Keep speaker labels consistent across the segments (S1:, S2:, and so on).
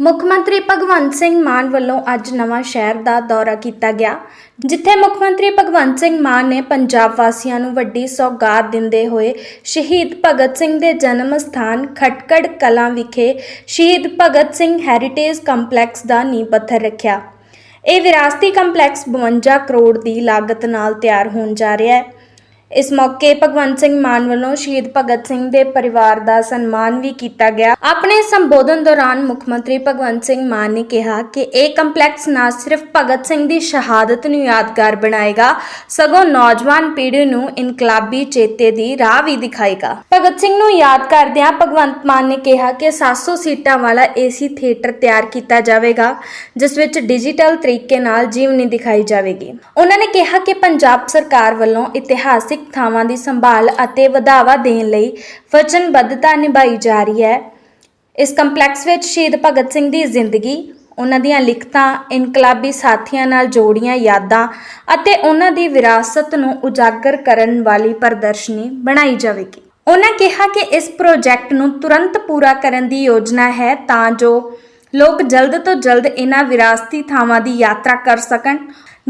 S1: ਮੁੱਖ ਮੰਤਰੀ ਭਗਵੰਤ ਸਿੰਘ ਮਾਨ ਵੱਲੋਂ ਅੱਜ ਨਵਾਂ ਸ਼ਹਿਰ ਦਾ ਦੌਰਾ ਕੀਤਾ ਗਿਆ, ਜਿੱਥੇ ਮੁੱਖ ਮੰਤਰੀ ਭਗਵੰਤ ਸਿੰਘ ਮਾਨ ਨੇ ਪੰਜਾਬ ਵਾਸੀਆਂ ਨੂੰ ਵੱਡੀ ਸੌਗਾਤ ਦਿੰਦੇ ਹੋਏ ਸ਼ਹੀਦ ਭਗਤ ਸਿੰਘ ਦੇ ਜਨਮ ਸਥਾਨ ਖਟਕੜ ਕਲਾਂ ਵਿਖੇ ਸ਼ਹੀਦ ਭਗਤ ਸਿੰਘ ਹੈਰੀਟੇਜ ਕੰਪਲੈਕਸ ਦਾ ਨੀਂਹ ਪੱਥਰ ਰੱਖਿਆ। ਇਹ ਵਿਰਾਸਤੀ ਕੰਪਲੈਕਸ 52 ਕਰੋੜ ਦੀ ਲਾਗਤ ਨਾਲ ਤਿਆਰ ਹੋਣ ਜਾ ਰਿਹਾ ਹੈ। ਇਸ ਮੌਕੇ ਭਗਵੰਤ ਸਿੰਘ ਮਾਨ ਵੱਲੋਂ ਸ਼ਹੀਦ ਭਗਤ ਸਿੰਘ ਦੇ ਪਰਿਵਾਰ ਦਾ ਸਨਮਾਨ ਵੀ ਕੀਤਾ ਗਿਆ। ਆਪਣੇ ਸੰਬੋਧਨ ਦੌਰਾਨ ਮੁੱਖ ਮੰਤਰੀ ਭਗਵੰਤ ਸਿੰਘ ਮਾਨ ਨੇ ਕਿਹਾ ਕਿ ਇਹ ਕੰਪਲੈਕਸ ਨਾ ਸਿਰਫ ਭਗਤ ਸਿੰਘ ਦੀ ਸ਼ਹਾਦਤ ਨੂੰ ਯਾਦਗਾਰ ਬਣਾਏਗਾ, ਸਗੋਂ ਨੌਜਵਾਨ ਪੀੜ੍ਹੀ ਨੂੰ ਇਨਕਲਾਬੀ ਚੇਤੇ ਦੀ ਰਾਹ ਵੀ ਦਿਖਾਏਗਾ। ਭਗਤ ਸਿੰਘ ਨੂੰ ਯਾਦ ਕਰਦਿਆਂ ਭਗਵੰਤ ਮਾਨ ਨੇ ਕਿਹਾ ਕਿ 700 ਸੀਟਾਂ ਵਾਲਾ ਏਸੀ ਥੀਏਟਰ ਤਿਆਰ ਕੀਤਾ ਜਾਵੇਗਾ, ਜਿਸ ਵਿੱਚ ਡਿਜੀਟਲ ਤਰੀਕੇ ਨਾਲ ਜੀਵਨੀ ਦਿਖਾਈ ਜਾਵੇਗੀ। ਉਹਨਾਂ ਨੇ ਕਿਹਾ ਕਿ ਪੰਜਾਬ ਸਰਕਾਰ ਵੱਲੋਂ ਇਤਿਹਾਸਿਕ ਥਾਵਾਂ ਦੀ ਸੰਭਾਲ ਅਤੇ ਵਧਾਵਾ ਦੇਣ ਲਈ ਵਚਨਬੱਧਤਾ ਨਿਭਾਈ ਜਾ ਰਹੀ ਹੈ। ਇਸ ਕੰਪਲੈਕਸ ਵਿੱਚ ਸ਼ਹੀਦ ਭਗਤ ਸਿੰਘ ਦੀ ਜ਼ਿੰਦਗੀ, ਉਹਨਾਂ ਦੀਆਂ ਲਿਖਤਾਂ, ਇਨਕਲਾਬੀ ਸਾਥੀਆਂ ਨਾਲ ਜੋੜੀਆਂ ਯਾਦਾਂ ਅਤੇ ਉਹਨਾਂ ਦੀ ਵਿਰਾਸਤ ਨੂੰ ਉਜਾਗਰ ਕਰਨ ਵਾਲੀ ਪ੍ਰਦਰਸ਼ਨੀ ਬਣਾਈ ਜਾਵੇਗੀ। ਉਹਨਾਂ ਕਿਹਾ ਕਿ ਇਸ ਪ੍ਰੋਜੈਕਟ ਨੂੰ ਤੁਰੰਤ ਪੂਰਾ ਕਰਨ ਦੀ ਯੋਜਨਾ ਹੈ ਤਾਂ ਜੋ ਲੋਕ ਜਲਦ ਤੋਂ ਜਲਦ ਇਹਨਾਂ ਵਿਰਾਸਤੀ ਥਾਵਾਂ ਦੀ ਯਾਤਰਾ ਕਰ ਸਕਣ।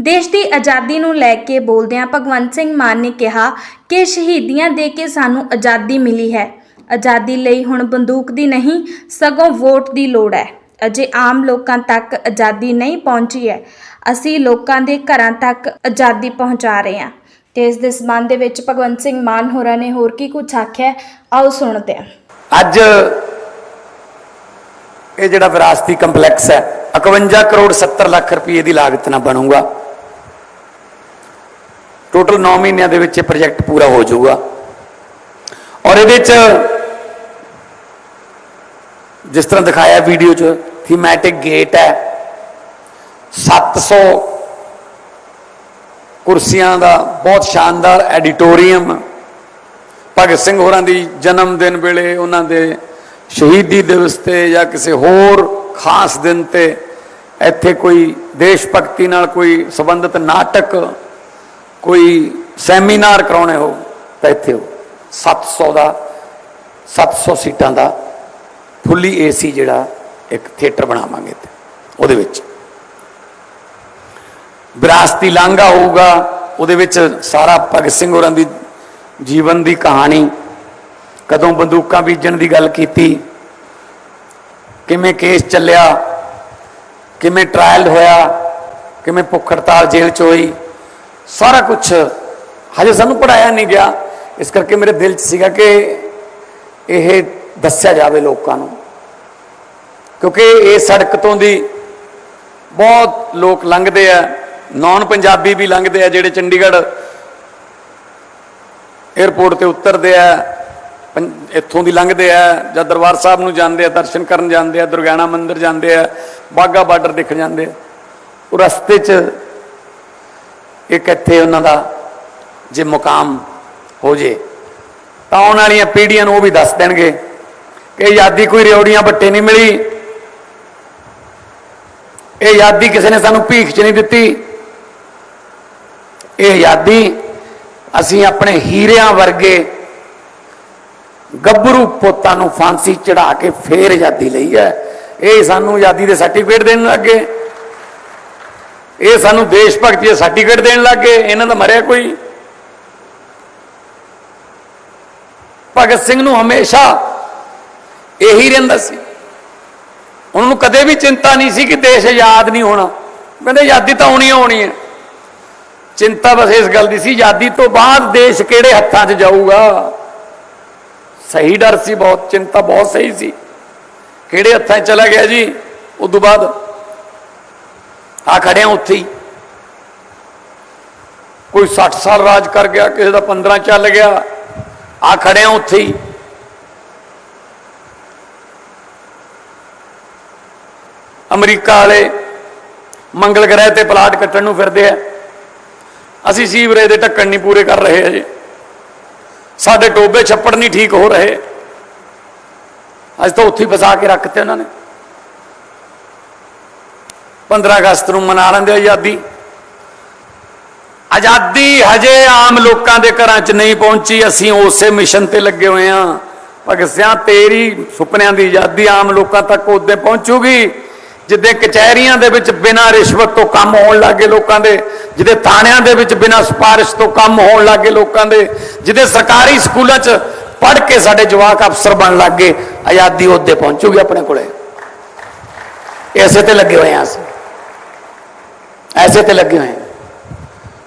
S1: ਦੇਸ਼ ਦੀ ਆਜ਼ਾਦੀ ਨੂੰ ਲੈ ਕੇ ਬੋਲਦਿਆਂ ਭਗਵੰਤ ਸਿੰਘ ਮਾਨ ਨੇ ਕਿਹਾ ਕਿ ਸ਼ਹੀਦੀਆਂ ਦੇ ਕੇ ਸਾਨੂੰ ਆਜ਼ਾਦੀ ਮਿਲੀ ਹੈ। ਆਜ਼ਾਦੀ ਲਈ ਹੁਣ ਬੰਦੂਕ ਦੀ ਨਹੀਂ, ਸਗੋਂ ਵੋਟ ਦੀ ਲੋੜ ਹੈ। ਅਜੇ ਆਮ ਲੋਕਾਂ ਤੱਕ ਆਜ਼ਾਦੀ ਨਹੀਂ ਪਹੁੰਚੀ ਹੈ। ਅਸੀਂ ਲੋਕਾਂ ਦੇ ਘਰਾਂ ਤੱਕ ਆਜ਼ਾਦੀ ਪਹੁੰਚਾ ਰਹੇ ਹਾਂ। ਤੇ ਇਸ ਦੇ ਸਬੰਧ ਦੇ ਵਿੱਚ ਭਗਵੰਤ ਸਿੰਘ ਮਾਨ ਹੋਰਾਂ ਨੇ ਹੋਰ ਕੀ ਕੁਝ ਆਖਿਆ ਆਓ ਸੁਣਦੇ ਹਾਂ।
S2: ਅੱਜ ਇਹ ਜਿਹੜਾ ਵਿਰਾਸਤੀ ਕੰਪਲੈਕਸ ਹੈ 51 ਕਰੋੜ 70 ਲੱਖ ਰੁਪਏ ਦੀ ਲਾਗਤ ਨਾਲ ਬਣੂਗਾ। ਟੋਟਲ 9 ਮਹੀਨਿਆਂ ਦੇ ਵਿੱਚ ਇਹ ਪ੍ਰੋਜੈਕਟ ਪੂਰਾ ਹੋ ਜਾਊਗਾ। ਔਰ ਇਹਦੇ ਚ ਜਿਸ ਤਰ੍ਹਾਂ ਦਿਖਾਇਆ ਵੀਡੀਓ 'ਚ ਥੀਮੈਟਿਕ ਗੇਟ ਹੈ। 700 ਕੁਰਸੀਆਂ ਦਾ ਬਹੁਤ ਸ਼ਾਨਦਾਰ ਐਡੀਟੋਰੀਅਮ। ਭਗਤ ਸਿੰਘ ਹੋਰਾਂ ਦੀ ਜਨਮ ਦਿਨ ਵੇਲੇ ਉਹਨਾਂ ਦੇ ਸ਼ਹੀਦੀ ਦਿਵਸ ਤੇ ਜਾਂ ਕਿਸੇ ਹੋਰ ਖਾਸ ਦਿਨ ਤੇ ਇੱਥੇ ਕੋਈ ਦੇਸ਼ ਭਗਤੀ ਨਾਲ ਕੋਈ ਸੰਬੰਧਿਤ ਨਾਟਕ ਕੋਈ ਸੈਮੀਨਾਰ ਕਰਾਉਣੇ ਹੋ ਤਾਂ ਇੱਥੇ ਹੋ 700 ਦਾ 700 ਸੀਟਾਂ ਦਾ ਫੁੱਲੀ ਏਸੀ ਜਿਹੜਾ ਇੱਕ ਥੀਏਟਰ ਬਣਾਵਾਂਗੇ ਤੇ ਉਹਦੇ ਵਿੱਚ। ਵਿਰਾਸਤੀ ਲਾਂਘਾ ਹੋਊਗਾ, ਉਹਦੇ ਵਿੱਚ ਸਾਰਾ ਭਗਤ ਸਿੰਘ ਹੋਰਾਂ ਦੀ ਜੀਵਨ ਦੀ ਕਹਾਣੀ, ਕਦੋਂ ਬੰਦੂਕਾਂ ਬੀਜਣ ਦੀ ਗੱਲ ਕੀਤੀ, ਕਿਵੇਂ ਕੇਸ ਚੱਲਿਆ, ਕਿਵੇਂ ਟ੍ਰਾਇਲ ਹੋਇਆ, ਕਿਵੇਂ ਭੁੱਖ ਹੜਤਾਲ ਜੇਲ੍ਹ ਚ ਹੋਈ ਸਾਰਾ ਕੁਝ ਹਜੇ ਸਾਨੂੰ ਪੜਾਇਆ ਨਹੀਂ ਗਿਆ। ਇਸ ਕਰਕੇ ਮੇਰੇ ਦਿਲ 'ਚ ਸੀਗਾ ਕਿ ਇਹ ਦੱਸਿਆ ਜਾਵੇ ਲੋਕਾਂ ਨੂੰ। ਕਿਉਂਕਿ ਇਹ ਸੜਕ ਤੋਂ ਦੀ ਬਹੁਤ ਲੋਕ ਲੰਘਦੇ ਆ। ਨਾਨ ਪੰਜਾਬੀ ਵੀ ਲੰਘਦੇ ਆ, ਜਿਹੜੇ ਚੰਡੀਗੜ੍ਹ 에ਅਰਪੋਰਟ ਤੇ ਉਤਰਦੇ ਆ, ਪੰ- ਇੱਥੋਂ ਦੀ ਲੰਘਦੇ ਆ ਜਾਂ ਦਰਬਾਰ ਸਾਹਿਬ ਨੂੰ ਜਾਂਦੇ ਆ, ਦਰਸ਼ਨ ਕਰਨ ਜਾਂਦੇ ਆ, ਦੁਰਗਿਆਣਾ ਮੰਦਿਰ ਜਾਂਦੇ ਆ ਬਾਗਾ ਬਾਰਡਰ ਦੇਖਣ ਜਾਂਦੇ ਆ। ਉਹ ਰਸਤੇ 'ਚ ਇੱਕ ਇੱਥੇ ਉਹਨਾਂ ਦਾ ਜੇ ਮੁਕਾਮ ਹੋ ਜੇ, ਤਾਂ ਆਉਣ ਵਾਲੀਆਂ ਪੀੜ੍ਹੀਆਂ ਨੂੰ ਉਹ ਵੀ ਦੱਸ ਦੇਣਗੇ ਕਿ ਆਜ਼ਾਦੀ ਕੋਈ ਰਿਉੜੀਆਂ ਬੱਟੇ ਨਹੀਂ ਮਿਲੀ। ਇਹ ਆਜ਼ਾਦੀ ਕਿਸੇ ਨੇ ਸਾਨੂੰ ਭੀਖ 'ਚ ਨਹੀਂ ਦਿੱਤੀ। ਇਹ ਆਜ਼ਾਦੀ ਅਸੀਂ ਆਪਣੇ ਹੀਰਿਆਂ ਵਰਗੇ ਗੱਭਰੂ ਪੁੱਤਾਂ ਨੂੰ ਫਾਂਸੀ ਚੜਾ ਕੇ ਫੇਰ ਆਜ਼ਾਦੀ ਲਈ ਹੈ। ਇਹ ਸਾਨੂੰ ਆਜ਼ਾਦੀ ਦੇ ਸਰਟੀਫਿਕੇਟ ਦੇਣ ਲੱਗੇ। ਇਹ ਸਾਨੂੰ ਦੇਸ਼ ਭਗਤੀ ਦਾ ਸਰਟੀਫਿਕੇਟ ਦੇਣ ਲੱਗ ਗਏ, ਇਹਨਾਂ ਦਾ ਮਰਿਆ ਕੋਈ। ਭਗਤ ਸਿੰਘ ਨੂੰ ਹਮੇਸ਼ਾ ਇਹੀ ਰਹਿੰਦਾ ਸੀ। ਉਹਨਾਂ ਨੂੰ ਕਦੇ ਵੀ ਚਿੰਤਾ ਨਹੀਂ ਸੀ ਕਿ ਦੇਸ਼ ਆਜ਼ਾਦ ਨਹੀਂ ਹੋਣਾ। ਕਹਿੰਦੇ ਆਜ਼ਾਦੀ ਤਾਂ ਆਉਣੀ ਹੋਣੀ ਹੈ। ਚਿੰਤਾ ਬਸ ਇਸ ਗੱਲ ਦੀ ਸੀ, ਆਜ਼ਾਦੀ ਤੋਂ ਬਾਅਦ ਦੇਸ਼ ਕਿਹੜੇ ਹੱਥਾਂ 'ਚ ਜਾਊਗਾ? ਸਹੀ ਡਰ ਸੀ ਬਹੁਤ, ਚਿੰਤਾ ਬਹੁਤ ਸਹੀ ਸੀ। ਕਿਹੜੇ ਹੱਥਾਂ 'ਚ ਚਲਾ ਗਿਆ ਜੀ? ਉਸ ਤੋਂ ਬਾਅਦ ਆ ਖੜੇ ਆ ਉੱਥੇ ਕੋਈ 60 ਸਾਲ ਰਾਜ ਕਰ ਗਿਆ, ਕਿਸੇ ਦਾ 15 ਚੱਲ ਗਿਆ, ਆ ਖੜੇ ਆ ਉੱਥੇ ਹੀ। ਅਮਰੀਕਾ ਵਾਲੇ ਮੰਗਲ ਗ੍ਰਹਿ ਤੇ ਪਲਾਟ ਕੱਟਣ ਨੂੰ ਫਿਰਦੇ ਆ। ਅਸੀਂ ਸੀਵਰੇਜ ਦੇ ਢੱਕਣ ਨਹੀਂ ਪੂਰੇ ਕਰ ਰਹੇ ਅਜੇ ਸਾਡੇ ਟੋਬੇ ਛੱਪੜ ਨਹੀਂ ਠੀਕ ਹੋ ਰਹੇ। ਅੱਜ ਤਾਂ ਉੱਥੇ ਹੀ ਫਸਾ ਕੇ ਰੱਖਤੇ ਉਹਨਾਂ ਨੇ। 15 ਅਗਸਤ ਨੂੰ ਮਨਾ ਲੈਂਦੇ ਆਜ਼ਾਦੀ। ਆਜ਼ਾਦੀ ਹਜੇ ਆਮ ਲੋਕਾਂ ਦੇ ਘਰਾਂ 'ਚ ਨਹੀਂ ਪਹੁੰਚੀ, ਅਸੀਂ ਉਸੇ ਮਿਸ਼ਨ ਤੇ ਲੱਗੇ ਹੋਏ ਆ। ਭਗਤ ਸਿਆਂ, ਤੇਰੀ ਸੁਪਨਿਆਂ ਦੀ ਆਜ਼ਾਦੀ ਆਮ ਲੋਕਾਂ ਤੱਕ ਉਦੋਂ ਪਹੁੰਚੂਗੀ। ਜਿੱਦੇ ਕਚਹਿਰੀਆਂ ਦੇ ਵਿੱਚ ਬਿਨਾਂ ਰਿਸ਼ਵਤ ਤੋਂ ਕੰਮ ਹੋਣ ਲੱਗੇ ਲੋਕਾਂ ਦੇ, ਜਿੱਦੇ ਥਾਣਿਆਂ ਦੇ ਵਿੱਚ ਬਿਨਾਂ ਸਿਫਾਰਿਸ਼ ਤੋਂ ਕੰਮ ਹੋਣ ਲੱਗੇ ਲੋਕਾਂ ਦੇ, ਜਿੱਦੇ ਸਰਕਾਰੀ ਸਕੂਲਾਂ 'ਚ ਪੜ੍ਹ ਕੇ ਸਾਡੇ ਜਵਾਕ ਅਫਸਰ ਬਣ ਲੱਗੇ ਆਜ਼ਾਦੀ ਉਹਦੇ ਪਹੁੰਚੂਗੀ ਆਪਣੇ ਕੋਲੇ। ਇਸੇ ਤੇ ਲੱਗੇ ਹੋਏ ਆ ਅਸੀਂ। ਐਸੇ ਤੇ ਲੱਗੇ ਹੋਏ।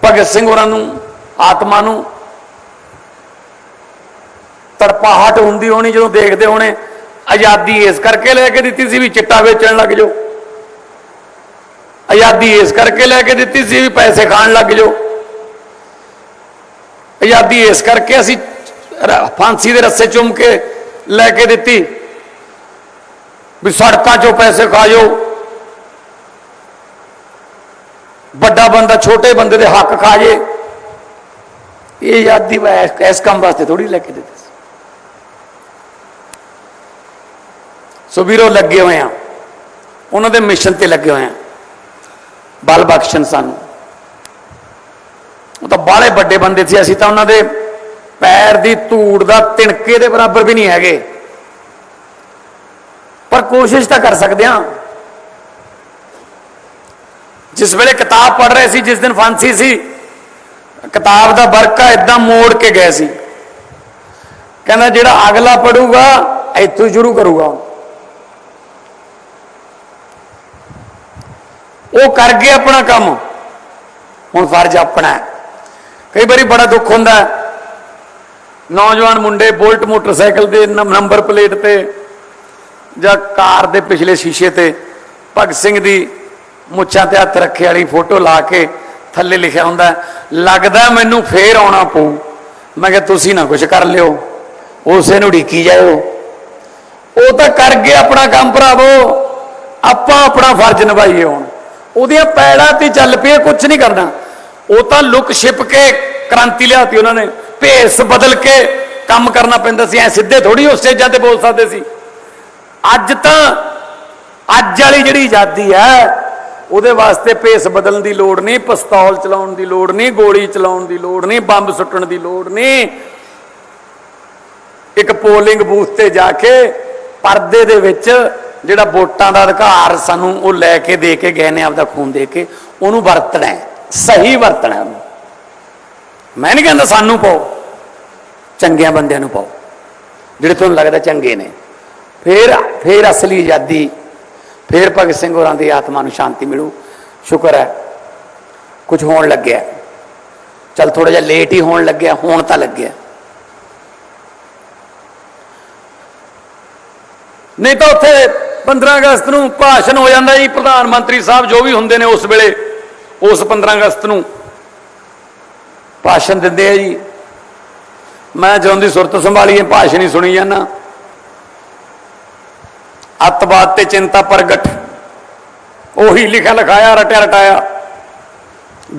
S2: ਭਗਤ ਸਿੰਘ ਹੋਰਾਂ ਨੂੰ, ਆਤਮਾ ਨੂੰ ਤੜਪਾਹਟ ਹੁੰਦੀ ਹੋਣੀ, ਜਦੋਂ ਦੇਖਦੇ ਹੋਣੇ, ਆਜ਼ਾਦੀ ਇਸ ਕਰਕੇ ਲੈ ਕੇ ਦਿੱਤੀ ਸੀ ਵੀ ਚਿੱਟਾ ਵੇਚਣ ਲੱਗ ਜਾਓ। ਆਜ਼ਾਦੀ ਇਸ ਕਰਕੇ ਲੈ ਕੇ ਦਿੱਤੀ ਸੀ ਵੀ ਪੈਸੇ ਖਾਣ ਲੱਗ ਜਾਓ। ਆਜ਼ਾਦੀ ਇਸ ਕਰਕੇ ਅਸੀਂ ਫਾਂਸੀ ਦੇ ਰੱਸੇ ਚੁੰਮ ਕੇ ਲੈ ਕੇ ਦਿੱਤੀ ਵੀ ਸੜਕਾਂ 'ਚੋਂ ਪੈਸੇ ਖਾ ਜਾਓ। ਵੱਡਾ ਬੰਦਾ ਛੋਟੇ ਬੰਦੇ ਦੇ ਹੱਕ ਖਾ ਜੇ। ਇਹ ਆਜ਼ਾਦੀ ਵਾ ਇਸ- ਇਸ ਕੰਮ ਵਾਸਤੇ ਥੋੜੀ ਲੈ ਕੇ ਦਿੱਤੀ ਸੀ। ਸੋ ਵੀਰੋ, ਲੱਗੇ ਹੋਏ ਆ। ਉਹਨਾਂ ਦੇ ਮਿਸ਼ਨ ਤੇ ਲੱਗੇ ਹੋਏ ਆ। ਬਲ ਬਖਸ਼ਣ ਸਾਨੂੰ। ਉਹ ਤਾਂ ਬਾਹਲੇ ਵੱਡੇ ਬੰਦੇ ਸੀ। ਅਸੀਂ ਤਾਂ ਉਹਨਾਂ ਦੇ ਪੈਰ ਦੀ ਧੂੜ ਦਾ ਤਿਣਕੇ ਦੇ ਬਰਾਬਰ ਵੀ ਨਹੀਂ ਹੈਗੇ। ਪਰ ਕੋਸ਼ਿਸ਼ ਤਾਂ ਕਰ ਸਕਦੇ ਹਾਂ ਜਿਸ ਵੇਲੇ ਕਿਤਾਬ ਪੜ੍ਹ ਰਹੇ ਸੀ, ਜਿਸ ਦਿਨ ਫਾਂਸੀ ਸੀ, ਕਿਤਾਬ ਦਾ ਵਰਕਾ ਇਦਾਂ ਮੋੜ ਕੇ ਗਏ ਸੀ। ਕਹਿੰਦਾ, ਜਿਹੜਾ ਅਗਲਾ ਪੜੂਗਾ, ਇੱਥੋਂ ਸ਼ੁਰੂ ਕਰੂਗਾ। ਉਹ ਕਰ ਗਏ ਆਪਣਾ ਕੰਮ। ਹੁਣ ਫਰਜ਼ ਆਪਣਾ ਹੈ। ਕਈ ਵਾਰੀ ਬੜਾ ਦੁੱਖ ਹੁੰਦਾ ਨੌਜਵਾਨ ਮੁੰਡੇ ਬੁਲਟ ਮੋਟਰਸਾਈਕਲ ਦੇ ਨੰ- ਨੰਬਰ ਪਲੇਟ ਤੇ ਜਾਂ ਕਾਰ ਦੇ ਪਿਛਲੇ ਸ਼ੀਸ਼ੇ ਤੇ ਭਗਤ ਸਿੰਘ ਦੀ ਮੁੱਛਾਂ ਤੇ ਹੱਥ ਰੱਖੇ ਵਾਲੀ ਫੋਟੋ ਲਾ ਕੇ ਥੱਲੇ ਲਿਖਿਆ ਹੁੰਦਾ ਲੱਗਦਾ ਮੈਨੂੰ ਫੇਰ ਆਉਣਾ ਪਊ। ਮੈਂ ਕਿਹਾ, ਤੁਸੀਂ ਨਾ ਕੁਝ ਕਰ ਲਿਓ, ਉਸੇ ਨੂੰ ਢੀਕੀ ਜਾਓ ਉਹ ਤਾਂ ਕਰ ਗਏ ਆਪਣਾ ਕੰਮ ਭਰਾਵੋ, ਆਪਾਂ ਆਪਣਾ ਫਰਜ਼ ਨਿਭਾਈਏ ਹੁਣ। ਉਹਦੀਆਂ ਪੈੜਾਂ ਤੇ ਚੱਲ ਪਏ ਕੁਝ ਨਹੀਂ ਕਰਨਾ। ਉਹ ਤਾਂ ਲੁਕ ਛਿਪ ਕੇ ਕ੍ਰਾਂਤੀ ਲਿਆਤੀ ਉਹਨਾਂ ਨੇ, ਭੇਸ ਬਦਲ ਕੇ ਕੰਮ ਕਰਨਾ ਪੈਂਦਾ ਸੀ। ਐ ਸਿੱਧੇ ਥੋੜੀ ਉਸ ਸਟੇਜਾਂ ਤੇ ਬੋਲ ਸਕਦੇ ਸੀ। ਅੱਜ ਤਾਂ, ਅੱਜ ਵਾਲੀ ਜਿਹੜੀ ਆਜ਼ਾਦੀ ਹੈ ਉਹਦੇ ਵਾਸਤੇ ਭੇਸ ਬਦਲਣ ਦੀ ਲੋੜ ਨਹੀਂ, ਪਿਸਤੌਲ ਚਲਾਉਣ ਦੀ ਲੋੜ ਨਹੀਂ, ਗੋਲੀ ਚਲਾਉਣ ਦੀ ਲੋੜ ਨਹੀਂ, ਬੰਬ ਸੁੱਟਣ ਦੀ ਲੋੜ ਨਹੀਂ। ਇੱਕ ਪੋਲਿੰਗ ਬੂਥ ਤੇ ਜਾ ਕੇ ਪਰਦੇ ਦੇ ਵਿੱਚ ਜਿਹੜਾ ਵੋਟਾਂ ਦਾ ਅਧਿਕਾਰ ਸਾਨੂੰ ਉਹ ਲੈ ਕੇ ਦੇ ਕੇ ਗਏ ਨੇ, ਆਪਦਾ ਖੂਨ ਦੇ ਕੇ, ਉਹਨੂੰ ਵਰਤਣਾ ਸਹੀ ਵਰਤਣਾ ਉਹਨੂੰ ਮੈਂ ਨਹੀਂ ਕਹਿੰਦਾ ਸਾਨੂੰ ਪਾਓ, ਚੰਗਿਆਂ ਬੰਦਿਆਂ ਨੂੰ ਪਾਓ, ਜਿਹੜੇ ਤੁਹਾਨੂੰ ਲੱਗਦਾ ਚੰਗੇ ਨੇ। ਫਿਰ ਫਿਰ ਅਸਲੀ ਆਜ਼ਾਦੀ ਫਿਰ ਭਗਤ ਸਿੰਘ ਹੋਰਾਂ ਦੀ ਆਤਮਾ ਨੂੰ ਸ਼ਾਂਤੀ ਮਿਲੂ। ਸ਼ੁਕਰ ਹੈ, ਕੁਝ ਹੋਣ ਲੱਗਿਆ। ਚਲ ਥੋੜਾ ਜਿਹਾ ਲੇਟ ਹੀ ਹੋਣ ਲੱਗਿਆ, ਹੋਣ ਤਾਂ ਲੱਗਿਆ। ਨਹੀਂ ਤਾਂ ਉੱਥੇ 15 ਅਗਸਤ ਨੂੰ ਭਾਸ਼ਣ ਹੋ ਜਾਂਦਾ ਜੀ, ਪ੍ਰਧਾਨ ਮੰਤਰੀ ਸਾਹਿਬ ਜੋ ਵੀ ਹੁੰਦੇ ਨੇ ਉਸ ਵੇਲੇ, ਉਸ 15 ਅਗਸਤ ਨੂੰ ਭਾਸ਼ਣ ਦਿੰਦੇ ਆ ਜੀ। ਮੈਂ ਜਦੋਂ ਦੀ ਸੁਰਤ ਸੰਭਾਲੀ ਇਹ ਭਾਸ਼ਣ ਹੀ ਸੁਣੀ ਜਾਂਦਾ। ਅੱਤਵਾਦ ਤੇ ਚਿੰਤਾ ਪ੍ਰਗਟ। ਉਹੀ ਲਿਖਿਆ ਲਿਖਾਇਆ, ਰਟਿਆ ਰਟਾਇਆ।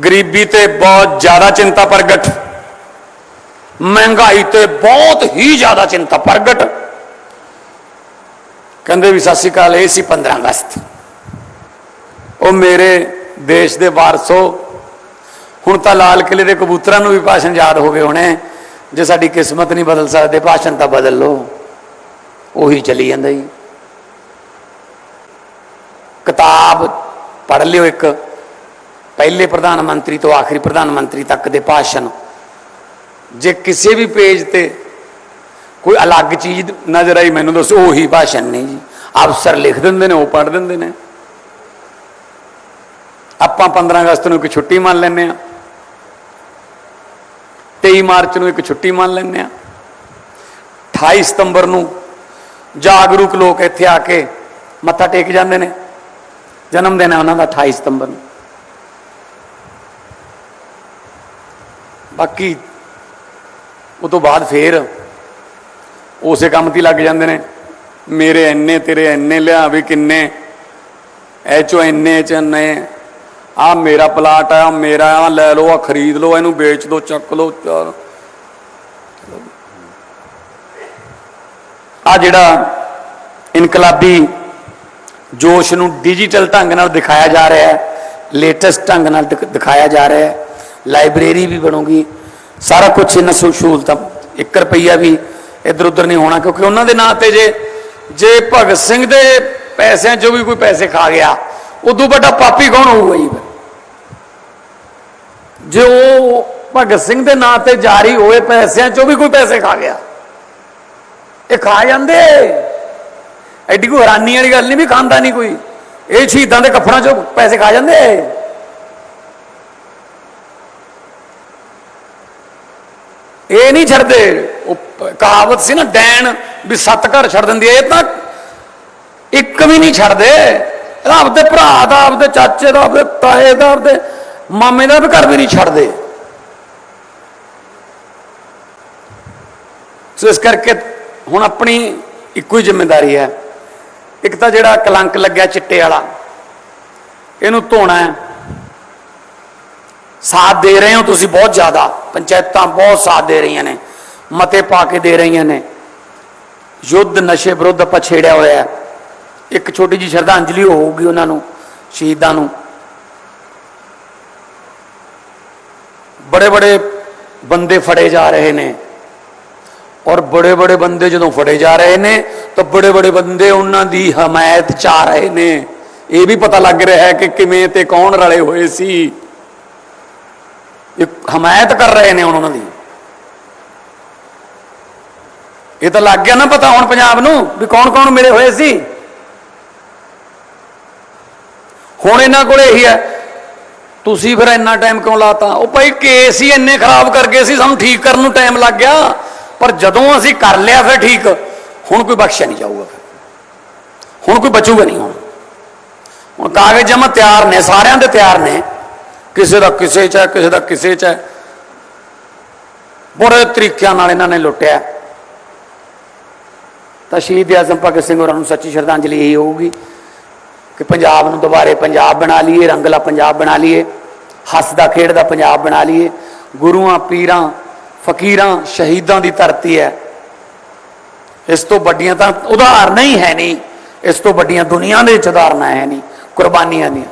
S2: ਗਰੀਬੀ ਤੇ ਬਹੁਤ ਜ਼ਿਆਦਾ ਚਿੰਤਾ ਪ੍ਰਗਟ। ਮਹਿੰਗਾਈ ਤੇ ਬਹੁਤ ਹੀ ਜ਼ਿਆਦਾ ਚਿੰਤਾ ਪ੍ਰਗਟ। ਕਹਿੰਦੇ ਵੀ ਸਤਿ ਸ਼੍ਰੀ ਅਕਾਲ, ਇਹ ਸੀ 15 ਅਗਸਤ। ਉਹ ਮੇਰੇ ਦੇਸ਼ ਦੇ ਵਾਰਸੋ। ਹੁਣ ਤਾਂ ਲਾਲ ਕਿਲੇ ਦੇ ਕਬੂਤਰਾਂ ਨੂੰ ਵੀ ਭਾਸ਼ਣ ਯਾਦ ਹੋ ਗਏ ਹੋਣੇ। ਜੇ ਸਾਡੀ ਕਿਸਮਤ ਨਹੀਂ ਬਦਲ ਸਕਦੇ, ਭਾਸ਼ਣ ਤਾਂ ਬਦਲ ਲਓ। ਉਹੀ ਚੱਲੀ ਜਾਂਦਾ ਜੀ। ਕਿਤਾਬ ਪੜ੍ਹ ਲਿਓ ਇੱਕ। ਪਹਿਲੇ ਪ੍ਰਧਾਨ ਮੰਤਰੀ ਤੋਂ ਆਖਰੀ ਪ੍ਰਧਾਨ ਮੰਤਰੀ ਤੱਕ ਦੇ ਭਾਸ਼ਣ। ਜੇ ਕਿਸੇ ਵੀ ਪੇਜ ਤੇ ਕੋਈ ਅਲੱਗ ਚੀਜ਼ ਨਜ਼ਰ ਆਈ, ਮੈਨੂੰ ਦੱਸੋ, ਉਹੀ ਭਾਸ਼ਣ ਨਹੀਂ ਜੀ। ਅਫਸਰ ਲਿਖ ਦਿੰਦੇ ਨੇ, ਉਹ ਪੜ੍ਹ ਦਿੰਦੇ ਨੇ। ਆਪਾਂ 15 ਅਗਸਤ ਨੂੰ ਇੱਕ ਛੁੱਟੀ ਮੰਨ ਲੈਂਦੇ ਆ 23 ਮਾਰਚ ਨੂੰ ਇੱਕ ਛੁੱਟੀ ਮੰਨ ਲੈਂਦੇ ਆ 28 ਸਤੰਬਰ ਨੂੰ ਜਾਗਰੂਕ ਲੋਕ ਇੱਥੇ ਆ ਕੇ ਮੱਥਾ ਟੇਕ ਜਾਂਦੇ ਨੇ। ਜਨਮ ਦਿਨ ਹੈ ਉਹਨਾਂ ਦਾ 28 ਸਤੰਬਰ ਨੂੰ। ਬਾਕੀ ਉਹ ਤੋਂ ਬਾਅਦ ਫੇਰ ਉਸੇ ਕੰਮ ਤੇ ਲੱਗ ਜਾਂਦੇ ਨੇ। ਮੇਰੇ ਇੰਨੇ, ਤੇਰੇ ਇੰਨੇ, ਲਿਆ ਵੀ ਕਿੰਨੇ। ਇਹ ਚੋਂ ਇੰਨੇ ਚ ਇੰਨੇ। ਆ ਮੇਰਾ ਪਲਾਟ ਆ, ਆਹ ਮੇਰਾ ਆ, ਲੈ ਲਓ ਆ ਖਰੀਦ ਲਓ, ਇਹਨੂੰ ਵੇਚ ਦਿਓ ਚੱਕ ਲਓ, ਚਾਰ। ਆ ਜਿਹੜਾ ਇਨਕਲਾਬੀ ਜੋਸ਼ ਨੂੰ ਡਿਜੀਟਲ ਢੰਗ ਨਾਲ ਦਿਖਾਇਆ ਜਾ ਰਿਹਾ ਹੈ ਲੇਟੈਸਟ ਢੰਗ ਨਾਲ ਦਿਖ- ਦਿਖਾਇਆ ਜਾ ਰਿਹਾ ਹੈ ਲਾਇਬ੍ਰੇਰੀ ਵੀ ਬਣੂਗੀ, ਸਾਰਾ ਕੁਝ ਇਹਨਾਂ ਸਹੂਲਤਾਂ 1 ਰੁਪਈਆ ਵੀ ਇੱਧਰ ਉੱਧਰ ਨਹੀਂ ਹੋਣਾ, ਕਿਉਂਕਿ ਉਹਨਾਂ ਦੇ ਨਾਂ ਤੇ ਜੇ ਜੇ ਭਗਤ ਸਿੰਘ ਦੇ ਪੈਸਿਆਂ 'ਚੋਂ ਵੀ ਕੋਈ ਪੈਸੇ ਖਾ ਗਿਆ, ਉਦੋਂ ਵੱਡਾ ਪਾਪੀ ਕੌਣ ਹੋਊਗਾ ਜੀ? ਜੇ ਉਹ ਭਗਤ ਸਿੰਘ ਦੇ ਨਾਂ ਤੇ ਜਾਰੀ ਹੋਏ ਪੈਸਿਆਂ 'ਚੋਂ ਵੀ ਕੋਈ ਪੈਸੇ ਖਾ ਗਿਆ, ਇਹ ਖਾ ਜਾਂਦੇ। ਐਡੀ ਕੋਈ ਹੈਰਾਨੀ ਵਾਲੀ ਗੱਲ ਨਹੀਂ ਵੀ ਖਾਂਦਾ ਨਹੀਂ ਕੋਈ। ਇਹ ਸ਼ਹੀਦਾਂ ਦੇ ਕੱਫੜਾਂ 'ਚੋਂ ਪੈਸੇ ਖਾ ਜਾਂਦੇ ਇਹ। ਨਹੀਂ ਛੱਡਦੇ। ਉਹ ਕਹਾਵਤ ਸੀ ਨਾ, ਡੈਣ ਵੀ ਸੱਤ ਘਰ ਛੱਡ ਦਿੰਦੀ ਇਹ ਤਾਂ ਇੱਕ ਵੀ ਨਹੀਂ ਛੱਡਦੇ। ਇਹਦਾ ਆਪਦੇ ਭਰਾ ਦਾ, ਆਪਦੇ ਚਾਚੇ ਦਾ, ਆਪਦੇ ਤਾਏ ਦਾ, ਆਪਦੇ ਮਾਮੇ ਦਾ ਵੀ ਘਰ ਵੀ ਨਹੀਂ ਛੱਡਦੇ। ਸੋ ਇਸ ਕਰਕੇ ਹੁਣ ਆਪਣੀ ਇੱਕੋ ਹੀ ਜ਼ਿੰਮੇਵਾਰੀ ਹੈ। ਇੱਕ ਤਾਂ ਜਿਹੜਾ ਕਲੰਕ ਲੱਗਿਆ ਚਿੱਟੇ ਵਾਲਾ, ਇਹਨੂੰ ਧੋਣਾ ਹੈ। ਸਾਥ ਦੇ ਰਹੇ ਹੋ ਤੁਸੀਂ ਬਹੁਤ ਜ਼ਿਆਦਾ, ਪੰਚਾਇਤਾਂ ਬਹੁਤ ਸਾਥ ਦੇ ਰਹੀਆਂ ਨੇ, ਮਤੇ ਪਾ ਕੇ ਦੇ ਰਹੀਆਂ ਨੇ। ਯੁੱਧ ਨਸ਼ੇ ਵਿਰੁੱਧ ਆਪਾਂ ਛੇੜਿਆ ਹੋਇਆ ਹੈ। ਇੱਕ ਛੋਟੀ ਜੀ ਸ਼ਰਧਾਂਜਲੀ ਹੋਊਗੀ ਉਹਨਾਂ ਨੂੰ, ਸ਼ਹੀਦਾਂ ਨੂੰ। ਬੜੇ ਬੜੇ ਬੰਦੇ ਫੜੇ ਜਾ ਰਹੇ ਨੇ। ਔਰ ਬੜੇ ਬੜੇ ਬੰਦੇ ਜਦੋਂ ਫੜੇ ਜਾ ਰਹੇ ਨੇ, ਤਾਂ ਬੜੇ ਬੜੇ ਬੰਦੇ ਉਹਨਾਂ ਦੀ ਹਮਾਇਤ ਚ ਰਹੇ ਨੇ। ਇਹ ਵੀ ਪਤਾ ਲੱਗ ਰਿਹਾ ਹੈ ਕਿ ਕਿਵੇਂ ਤੇ ਕੌਣ ਰਲੇ ਹੋਏ ਸੀ। ਇਹ ਹਮਾਇਤ ਕਰ ਰਹੇ ਨੇ ਹੁਣ ਉਹਨਾਂ ਦੀ। ਇਹ ਤਾਂ ਲੱਗ ਗਿਆ ਨਾ ਪਤਾ ਹੁਣ ਪੰਜਾਬ ਨੂੰ ਵੀ ਕੌਣ ਕੌਣ ਮਿਲੇ ਹੋਏ ਸੀ। ਹੁਣ ਇਹਨਾਂ ਕੋਲ ਇਹੀ ਹੈ, ਤੁਸੀਂ ਫਿਰ ਇੰਨਾ ਟਾਈਮ ਕਿਉਂ ਲਾਤਾ? ਉਹ ਭਾਈ ਕੇਸ ਹੀ ਇੰਨੇ ਖਰਾਬ ਕਰ ਗਏ ਸੀ, ਸਾਨੂੰ ਠੀਕ ਕਰਨ ਨੂੰ ਟਾਈਮ ਲੱਗ ਗਿਆ। ਪਰ ਜਦੋਂ ਅਸੀਂ ਕਰ ਲਿਆ ਫਿਰ ਠੀਕ, ਹੁਣ ਕੋਈ ਬਖਸ਼ਿਆ ਨਹੀਂ ਜਾਊਗਾ ਫਿਰ। ਹੁਣ ਕੋਈ ਬਚੂਗਾ ਨਹੀਂ ਹੁਣ। ਹੁਣ ਕਾਗਜ਼ ਜਮਾ ਤਿਆਰ ਨੇ, ਸਾਰਿਆਂ ਦੇ ਤਿਆਰ ਨੇ। ਕਿਸੇ ਦਾ ਕਿਸੇ ਚ ਹੈ, ਕਿਸੇ ਦਾ ਕਿਸੇ ਚ ਹੈ। ਬੁਰੇ ਤਰੀਕਿਆਂ ਨਾਲ ਇਹਨਾਂ ਨੇ ਲੁੱਟਿਆ। ਤਾਂ ਸ਼ਹੀਦ ਆਜ਼ਮ ਭਗਤ ਸਿੰਘ ਹੋਰਾਂ ਨੂੰ ਸੱਚੀ ਸ਼ਰਧਾਂਜਲੀ ਇਹੀ ਹੋਊਗੀ ਕਿ ਪੰਜਾਬ ਨੂੰ ਦੁਬਾਰੇ ਪੰਜਾਬ ਬਣਾ ਲਈਏ, ਰੰਗਲਾ ਪੰਜਾਬ ਬਣਾ ਲਈਏ, ਹੱਸਦਾ ਖੇਡਦਾ ਪੰਜਾਬ ਬਣਾ ਲਈਏ, ਗੁਰੂਆਂ, ਪੀਰਾਂ ਫਕੀਰਾਂ ਸ਼ਹੀਦਾਂ ਦੀ ਧਰਤੀ ਹੈ। ਇਸ ਤੋਂ ਵੱਡੀਆਂ ਤਾਂ ਉਦਾਹਰਨਾਂ ਹੀ ਹੈ ਨਹੀਂ। ਇਸ ਤੋਂ ਵੱਡੀਆਂ ਦੁਨੀਆ ਦੇ ਵਿੱਚ ਉਦਾਹਰਨਾਂ ਹੈ ਨਹੀਂ। ਕੁਰਬਾਨੀਆਂ ਦੀਆਂ